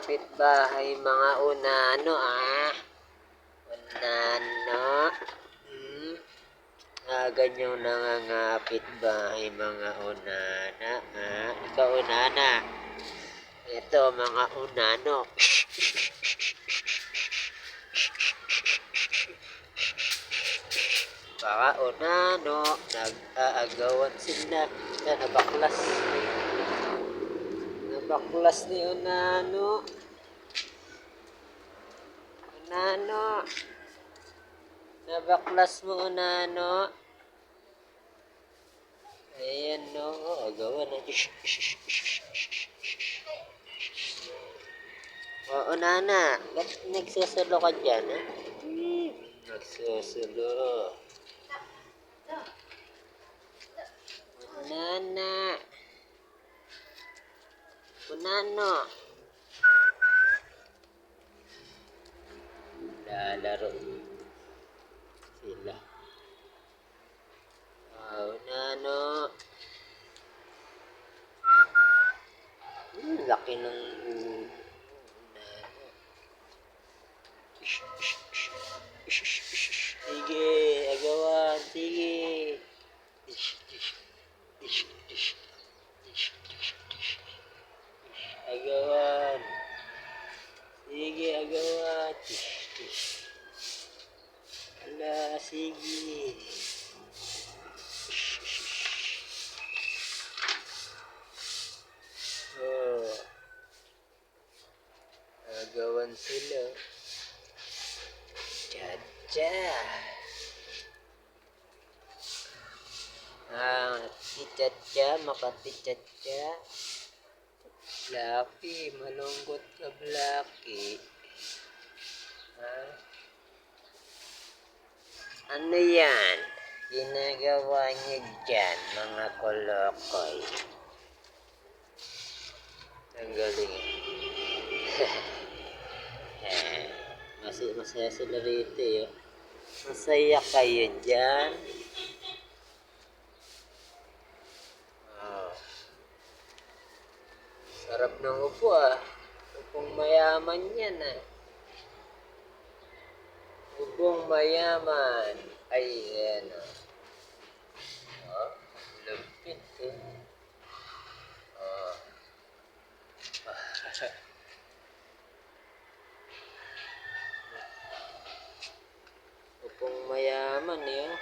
kapitbahay, mga unano ah. Unano. Hmm. Ah, ganyang nangangapit bahay, mga unana ah. Ikaw unana. Ito, mga unano. Baka unano, nag-aagawan sila. Na nabaklas. Nabaklas ni unano. Unano. Nabaklas mo unano. Ayan no, agawan na. O, unana, ba't nagsusulo ka dyan, ha? Hmm, Nagsusulo. Unana. Unano. Lalaro. Sila. Ah, unano. Hmm, laki ng ulo. Unano. Sige, agawan. Sige. Agawan. Sige, agawan. Ala, sige. Oh. Agawan sila. Cha-cha. Ah, si Chacha, makati Chacha. Blacky, malungkot ka Blacky. Ha? Ano yan? Ginagawa niyo dyan, mga kolokoy. Ang galing. eh, mas masaya sila rito eh. Masaya kayo dyan. Oh. Sarap ng upo ah. Upong mayaman yan ah. Upong mayaman. Ay, yan ah. Oh, lupit eh. Oh. Upong mayaman eh. oh.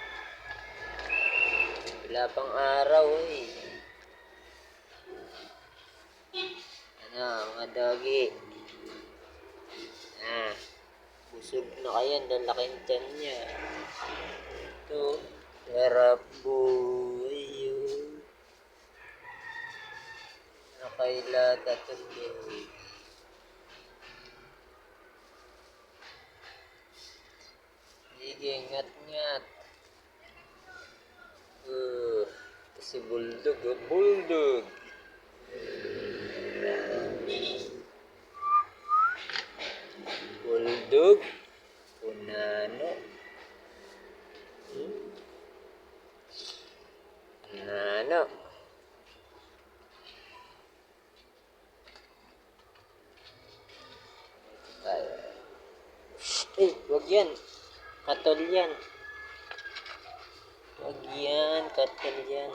Wala pang araw eh. Ano, mga doggy. Busog na kayo. Ang laking tiyan niya. Ito, sarap buhay yun. Nakailata tuloy. Sige, ngat-ngat. Uh, si Bulldog, oh. Bulldog. Punano. Hmm? Punano. Ay. Eh, wag yan. Katol yan. Wag yan, katol yan.